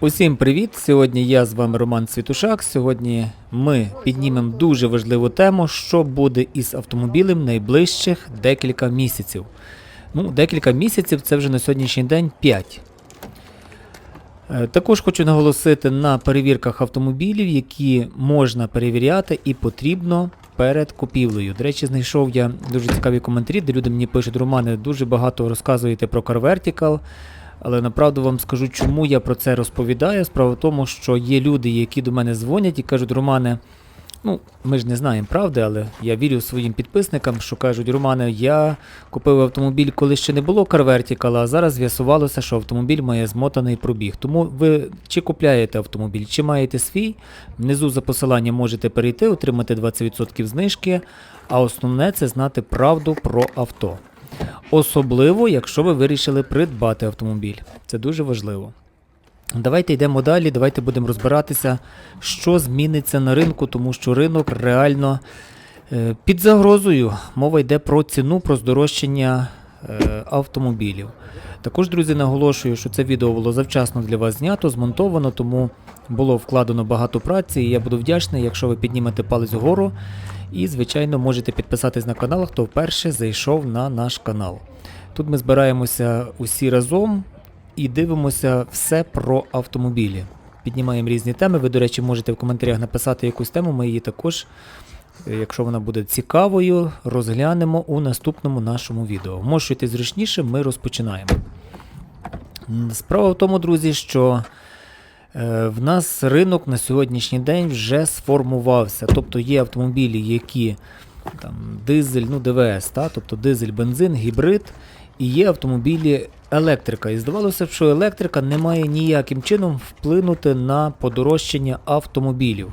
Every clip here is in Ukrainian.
Усім привіт! Сьогодні я з вами Роман Світушак. Сьогодні ми піднімемо дуже важливу тему, що буде із автомобілем найближчих декілька місяців. Ну, декілька місяців це вже на сьогоднішній день 5. Е, Також хочу наголосити на перевірках автомобілів, які можна перевіряти і потрібно перед купівлею. До речі, знайшов я дуже цікаві коментарі, де люди мені пишуть, Романе, дуже багато розказуєте про Car Vertical, але направду вам скажу, чому я про це розповідаю. Справа в тому, що є люди, які до мене дзвонять і кажуть, Романе, ну, ми ж не знаємо правди, але я вірю своїм підписникам, що кажуть, Романе, я купив автомобіль, коли ще не було Vertical, а зараз з'ясувалося, що автомобіль має змотаний пробіг. Тому ви чи купляєте автомобіль, чи маєте свій, внизу за посиланням можете перейти, отримати 20% знижки, а основне це знати правду про авто. Особливо, якщо ви вирішили придбати автомобіль. Це дуже важливо. Давайте йдемо далі, давайте будемо розбиратися, що зміниться на ринку, тому що ринок реально е, під загрозою. Мова йде про ціну, про здорожчання е, автомобілів. Також, друзі, наголошую, що це відео було завчасно для вас знято, змонтовано, тому було вкладено багато праці, і я буду вдячний, якщо ви піднімете палець вгору. І, звичайно, можете підписатись на канал, хто вперше зайшов на наш канал. Тут ми збираємося усі разом і дивимося все про автомобілі. Піднімаємо різні теми. Ви, до речі, можете в коментарях написати якусь тему, ми її також, е, якщо вона буде цікавою, розглянемо у наступному нашому відео. Можете зручніше, ми розпочинаємо. Справа в тому, друзі, що в нас ринок на сьогоднішній день вже сформувався. Тобто є автомобілі, які там, дизель, ну ДВС, та? тобто дизель, бензин, гібрид, і є автомобілі електрика. І здавалося б, що електрика не має ніяким чином вплинути на подорожчання автомобілів.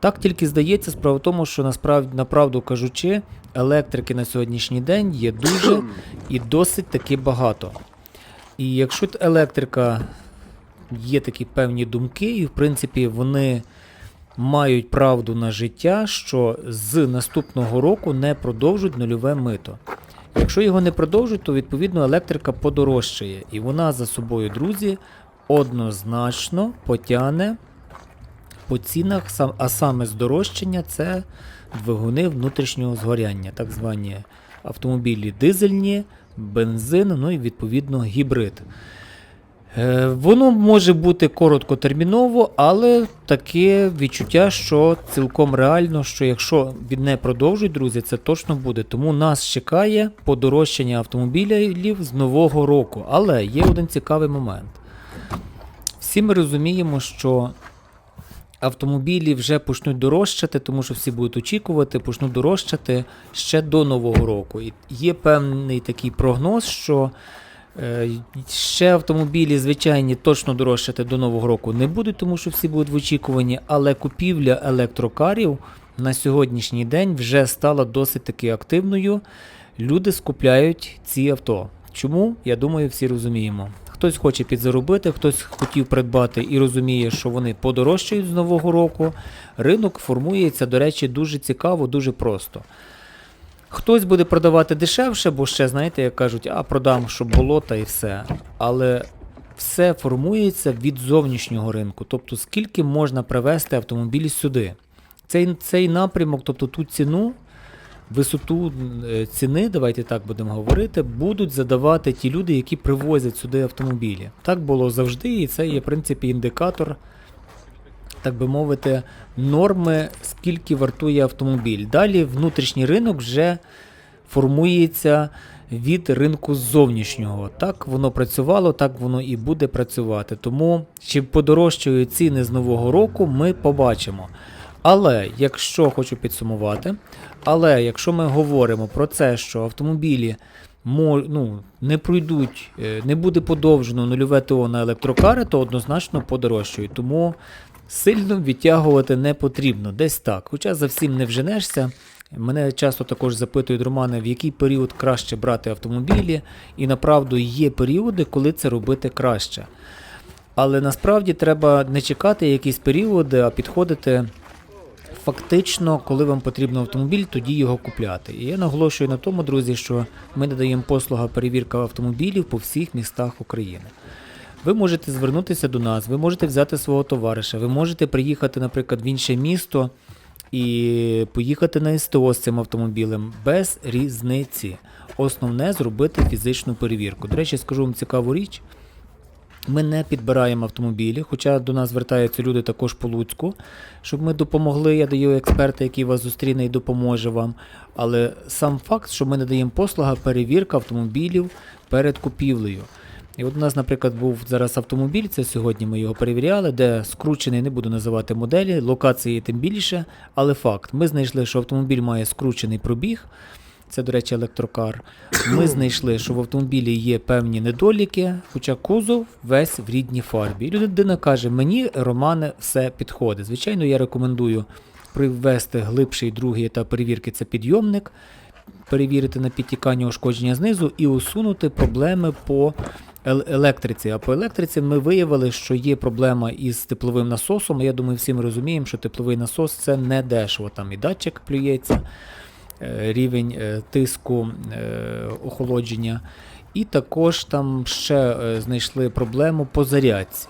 Так тільки здається, справа в тому, що насправді, направду кажучи, електрики на сьогоднішній день є дуже і досить таки багато. І якщо електрика є такі певні думки, і в принципі вони мають правду на життя, що з наступного року не продовжують нульове мито. Якщо його не продовжують, то відповідно електрика подорожчає. І вона за собою, друзі, однозначно потягне по цінах, а саме здорожчання це двигуни внутрішнього згоряння, так звані автомобілі дизельні, бензин, ну і відповідно гібрид. Е, Воно може бути короткотерміново, але таке відчуття, що цілком реально, що якщо від не продовжують, друзі, це точно буде. Тому нас чекає подорожчання автомобілів з нового року. Але є один цікавий момент. Всі ми розуміємо, що автомобілі вже почнуть дорожчати, тому що всі будуть очікувати, почнуть дорожчати ще до нового року. І є певний такий прогноз, що ще автомобілі звичайні точно дорожчати до нового року не будуть, тому що всі будуть в очікуванні, але купівля електрокарів на сьогоднішній день вже стала досить таки активною. Люди скупляють ці авто. Чому? Я думаю, всі розуміємо. Хтось хоче підзаробити, хтось хотів придбати і розуміє, що вони подорожчають з нового року. Ринок формується, до речі, дуже цікаво, дуже просто. Хтось буде продавати дешевше, бо ще, знаєте, як кажуть, а продам, щоб було, та і все. Але все формується від зовнішнього ринку. Тобто, скільки можна привезти автомобіль сюди. Цей, цей напрямок, тобто ту ціну, висоту е, ціни, давайте так будемо говорити, будуть задавати ті люди, які привозять сюди автомобілі. Так було завжди, і це є, в принципі, індикатор, так би мовити, норми, скільки вартує автомобіль. Далі внутрішній ринок вже формується від ринку зовнішнього. Так воно працювало, так воно і буде працювати. Тому чи подорожчають ціни з нового року, ми побачимо. Але якщо хочу підсумувати, але якщо ми говоримо про це, що автомобілі ну, не пройдуть, е, не буде подовжено нульове ТО на електрокари, то однозначно подорожчають. Тому сильно відтягувати не потрібно, десь так. Хоча за всім не вженешся. Мене часто також запитують Романе, в який період краще брати автомобілі, і направду є періоди, коли це робити краще. Але насправді треба не чекати якісь періоди, а підходити фактично, коли вам потрібен автомобіль, тоді його купляти. І я наголошую на тому, друзі, що ми надаємо послуга перевірка автомобілів по всіх містах України. Ви можете звернутися до нас, ви можете взяти свого товариша, ви можете приїхати, наприклад, в інше місто і поїхати на СТО з цим автомобілем без різниці. Основне зробити фізичну перевірку. До речі, скажу вам цікаву річ. Ми не підбираємо автомобілі, хоча до нас звертаються люди також по Луцьку, щоб ми допомогли. Я даю експерта, який вас зустріне і допоможе вам. Але сам факт, що ми надаємо послуга перевірка автомобілів перед купівлею. І от у нас, наприклад, був зараз автомобіль, це сьогодні ми його перевіряли, де скручений, не буду називати моделі, локації тим більше, але факт, ми знайшли, що автомобіль має скручений пробіг. Це, до речі, електрокар. Ми знайшли, що в автомобілі є певні недоліки, хоча кузов весь в рідній фарбі. І людина каже: мені, Романе, все підходить. Звичайно, я рекомендую привести глибший другий етап перевірки це підйомник, перевірити на підтікання ушкодження знизу і усунути проблеми по електриці. А по електриці ми виявили, що є проблема із тепловим насосом. Я думаю, всі ми розуміємо, що тепловий насос це не дешево. Там і датчик плюється е, рівень е, тиску е, охолодження. І також там ще знайшли проблему по зарядці.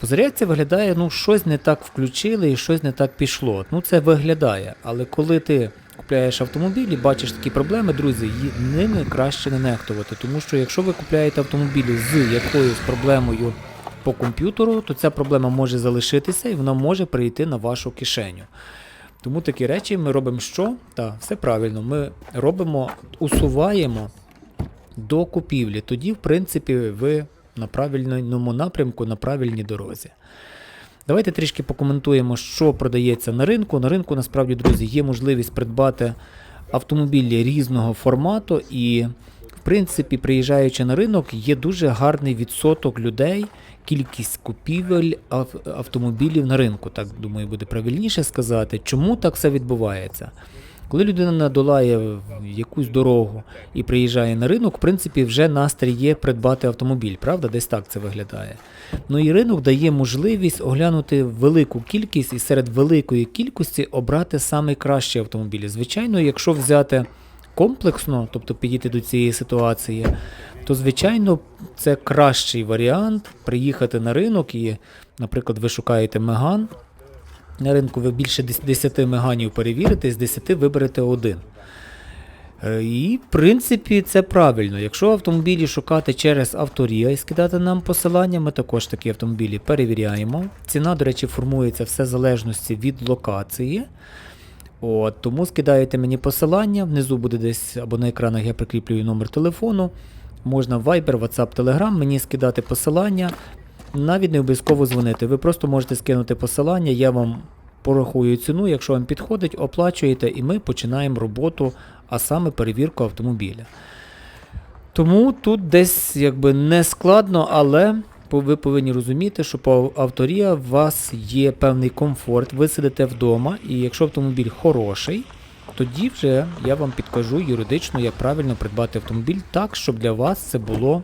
По зарядці виглядає, ну, щось не так включили і щось не так пішло. Ну, це виглядає. Але коли ти купляєш автомобіль і бачиш такі проблеми, друзі, ними краще не нехтувати. Тому що якщо ви купляєте автомобіль з якоюсь проблемою по комп'ютеру, то ця проблема може залишитися і вона може прийти на вашу кишеню. Тому такі речі ми робимо що? Так, все правильно. Ми робимо, усуваємо до купівлі. Тоді, в принципі, ви на правильному напрямку, на правильній дорозі. Давайте трішки покоментуємо, що продається на ринку. На ринку, насправді, друзі, є можливість придбати автомобілі різного формату, і, в принципі, приїжджаючи на ринок, є дуже гарний відсоток людей, кількість купівель автомобілів на ринку. Так думаю, буде правильніше сказати. Чому так все відбувається? Коли людина надолає якусь дорогу і приїжджає на ринок, в принципі, вже настрій є придбати автомобіль, правда? Десь так це виглядає. Ну і ринок дає можливість оглянути велику кількість і серед великої кількості обрати найкращі автомобілі. Звичайно, якщо взяти комплексно, тобто підійти до цієї ситуації, то звичайно це кращий варіант приїхати на ринок і, наприклад, ви шукаєте Меган. На ринку ви більше 10 меганів перевірите, з 10 виберете один. Е, І, в принципі, це правильно. Якщо автомобілі шукати через авторія і скидати нам посилання, ми також такі автомобілі перевіряємо. Ціна, до речі, формується все в залежності від локації. От, тому скидаєте мені посилання, внизу буде десь або на екранах я прикріплюю номер телефону. Можна Viber, WhatsApp, Telegram мені скидати посилання. Навіть не обов'язково дзвонити. Ви просто можете скинути посилання, я вам порахую ціну, якщо вам підходить, оплачуєте, і ми починаємо роботу, а саме перевірку автомобіля. Тому тут десь якби не складно, але ви повинні розуміти, що по авторія у вас є певний комфорт, ви сидите вдома, і якщо автомобіль хороший, тоді вже я вам підкажу юридично, як правильно придбати автомобіль так, щоб для вас це було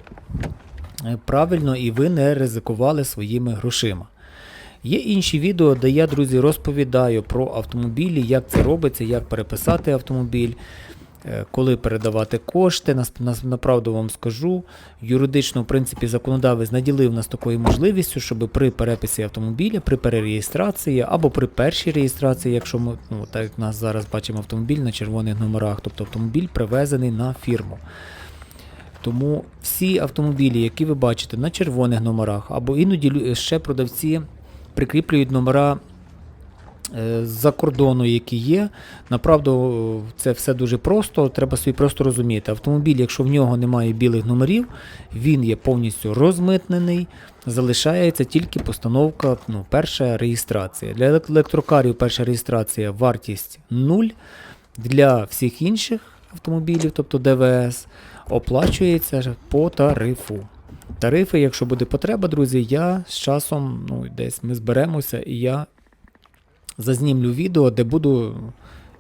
правильно і ви не ризикували своїми грошима. Є інші відео, де я, друзі, розповідаю про автомобілі, як це робиться, як переписати автомобіль, е, коли передавати кошти. Направду вам скажу. Юридично, в принципі, законодавець наділив нас такою можливістю, щоб при переписі автомобіля, при перереєстрації або при першій реєстрації, якщо ми, ну, так як нас зараз бачимо автомобіль на червоних номерах, тобто автомобіль привезений на фірму. Тому всі автомобілі, які ви бачите на червоних номерах, або іноді ще продавці прикріплюють номера е, з-за кордону, які є. Направду, це все дуже просто. Треба собі просто розуміти. Автомобіль, якщо в нього немає білих номерів, він є повністю розмитнений. Залишається тільки постановка, ну, перша реєстрація. Для електрокарів перша реєстрація вартість 0. Для всіх інших автомобілів, тобто ДВС, оплачується по тарифу. Тарифи, якщо буде потреба, друзі, я з часом ну, десь ми зберемося і я зазнімлю відео, де буду,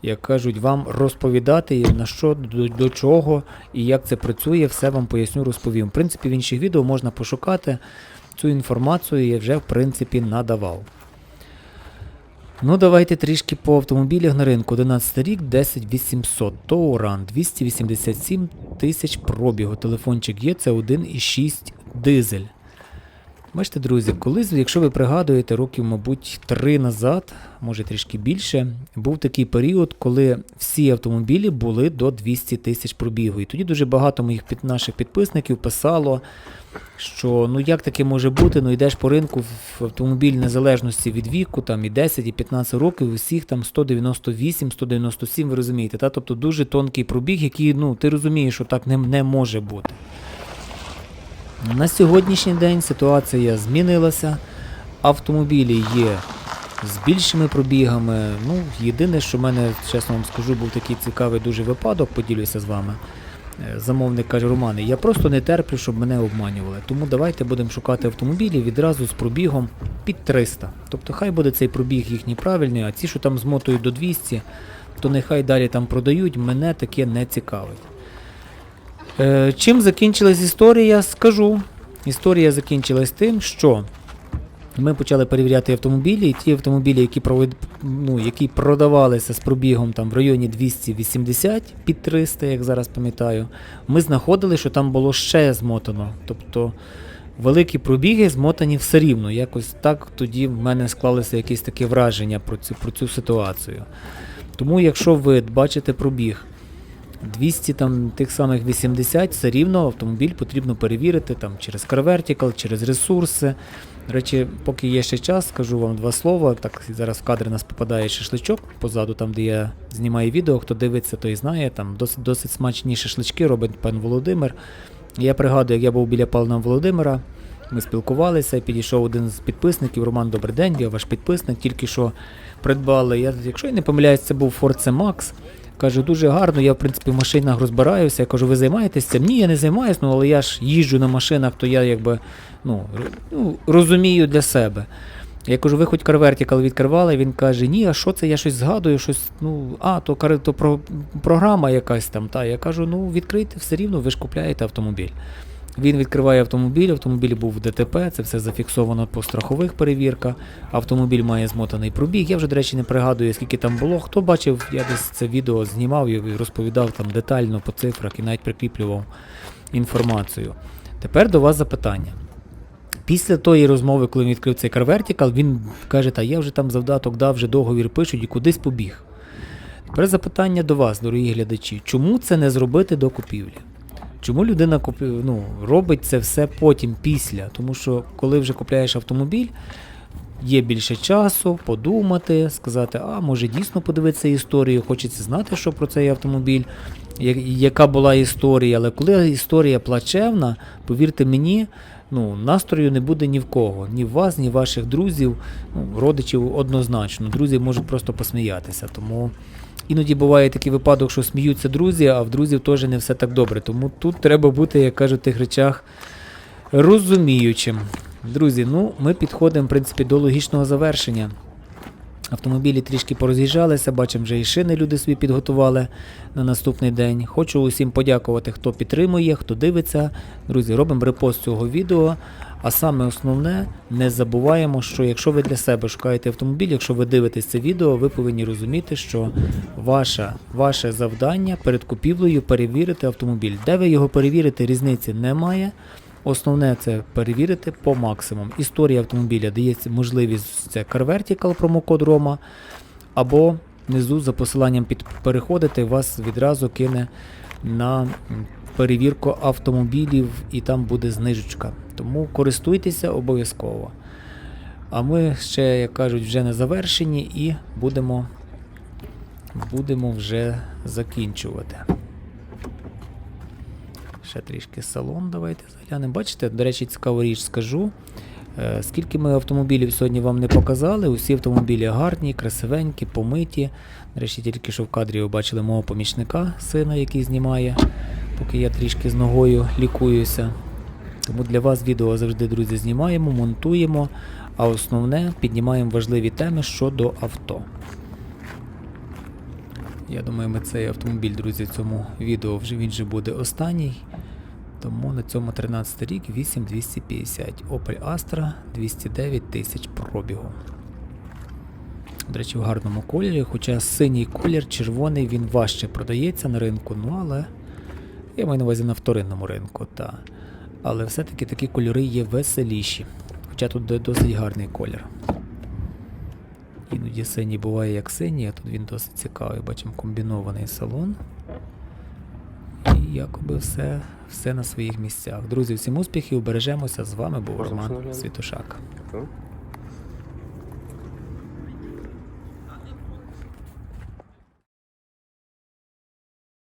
як кажуть, вам розповідати, на що, до, до чого і як це працює, все вам поясню, розповім. В принципі, в інших відео можна пошукати цю інформацію, я вже в принципі надавав. Ну, давайте трішки по автомобілях на ринку. 11 рік, 10800. Тоуран, 287 тисяч пробігу. Телефончик є, це 1,6 дизель. Бачите, друзі, колись, якщо ви пригадуєте, років, мабуть, три назад, може трішки більше, був такий період, коли всі автомобілі були до 200 тисяч пробігу. І тоді дуже багато моїх наших підписників писало, що ну як таке може бути, ну йдеш по ринку в автомобіль незалежності від віку, там і 10, і 15 років, усіх там 198, 197, ви розумієте, та? тобто дуже тонкий пробіг, який ну, ти розумієш, що так не, не може бути. На сьогоднішній день ситуація змінилася. Автомобілі є з більшими пробігами. Ну, єдине, що в мене, чесно вам скажу, був такий цікавий дуже випадок, поділюся з вами. Е, Замовник каже, Романе, я просто не терплю, щоб мене обманювали. Тому давайте будемо шукати автомобілі відразу з пробігом під 300. Тобто хай буде цей пробіг їхній правильний, а ці, що там змотують до 200, то нехай далі там продають, мене таке не цікавить. Е, чим закінчилась історія, скажу. Історія закінчилась тим, що ми почали перевіряти автомобілі, і ті автомобілі, які, провед... ну, які продавалися з пробігом там, в районі 280 під 300, як зараз пам'ятаю, ми знаходили, що там було ще змотано. Тобто великі пробіги змотані все рівно. Якось так тоді в мене склалося якесь таке враження про цю, про цю ситуацію. Тому, якщо ви бачите пробіг 200 там тих самих 80, все рівно автомобіль потрібно перевірити там через CarVertical, через ресурси. До речі, поки є ще час, скажу вам два слова. Так зараз в кадри нас попадає шашличок позаду, там де я знімаю відео. Хто дивиться, той знає. Там досить досить смачні шашлички робить пан Володимир. Я пригадую, як я був біля пана Володимира. Ми спілкувалися, підійшов один з підписників. Роман, добрий день, я ваш підписник, тільки що придбали. Я, якщо я не помиляюсь, це був Ford C-Max. Каже, дуже гарно, я в принципі в машинах розбираюся. Я кажу, ви займаєтесь цим? Ні, я не займаюся, ну але я ж їжджу на машинах, то я якби ну, ну, розумію для себе. Я кажу, ви хоч карвертікал відкривали, він каже, ні, а що це? Я щось згадую, щось, ну, а, то, то про, програма якась там. Та. Я кажу, ну відкрийте все рівно, ви ж купляєте автомобіль. Він відкриває автомобіль, автомобіль був в ДТП, це все зафіксовано по страхових перевірках. Автомобіль має змотаний пробіг. Я вже, до речі, не пригадую, скільки там було. Хто бачив, я десь це відео знімав і розповідав там детально по цифрах і навіть прикріплював інформацію. Тепер до вас запитання. Після тої розмови, коли він відкрив цей CarVertical, він каже, та я вже там завдаток дав, вже договір пишуть і кудись побіг. Тепер запитання до вас, дорогі глядачі, чому це не зробити до купівлі? Чому людина ну, робить це все потім, після? Тому що коли вже купляєш автомобіль, є більше часу подумати, сказати, а може дійсно подивитися історію, хочеться знати, що про цей автомобіль, яка була історія. Але коли історія плачевна, повірте мені, ну, настрою не буде ні в кого, ні в вас, ні в ваших друзів, ну, родичів однозначно. Друзі можуть просто посміятися. Тому іноді буває такий випадок, що сміються друзі, а в друзів теж не все так добре. Тому тут треба бути, як кажуть, в тих речах розуміючим. Друзі, ну ми підходимо в принципі до логічного завершення. Автомобілі трішки пороз'їжджалися, бачимо, вже і шини люди собі підготували на наступний день. Хочу усім подякувати, хто підтримує, хто дивиться. Друзі, робимо репост цього відео. А саме основне, не забуваємо, що якщо ви для себе шукаєте автомобіль, якщо ви дивитесь це відео, ви повинні розуміти, що ваша, ваше завдання перед купівлею перевірити автомобіль. Де ви його перевірите, різниці немає. Основне це перевірити по максимуму. Історія автомобіля дається можливість це CarVertical промокод Рома, або внизу за посиланням під переходите, вас відразу кине на перевірку автомобілів і там буде знижечка. Тому користуйтеся обов'язково. А ми ще, як кажуть, вже на завершенні і будемо, будемо вже закінчувати. Ще трішки салон давайте заглянемо. Бачите, до речі, цікаву річ скажу. Е, Скільки ми автомобілів сьогодні вам не показали, усі автомобілі гарні, красивенькі, помиті. Речі, тільки що в кадрі ви бачили мого помічника, сина, який знімає, поки я трішки з ногою лікуюся. Тому для вас відео завжди, друзі, знімаємо, монтуємо, а основне піднімаємо важливі теми щодо авто. Я думаю, ми цей автомобіль, друзі, в цьому відео вже він же буде останній. Тому на цьому 13 рік 8250. Opel Astra 209 тисяч пробігу. До речі, в гарному кольорі, хоча синій колір, червоний, він важче продається на ринку, ну але я маю на увазі на вторинному ринку, та. Але все-таки такі кольори є веселіші. Хоча тут досить гарний колір. Іноді синій буває як синій, а тут він досить цікавий. Бачимо комбінований салон. І якоби все, все на своїх місцях. Друзі, всім успіхів, бережемося. З вами був Роман? Світушак.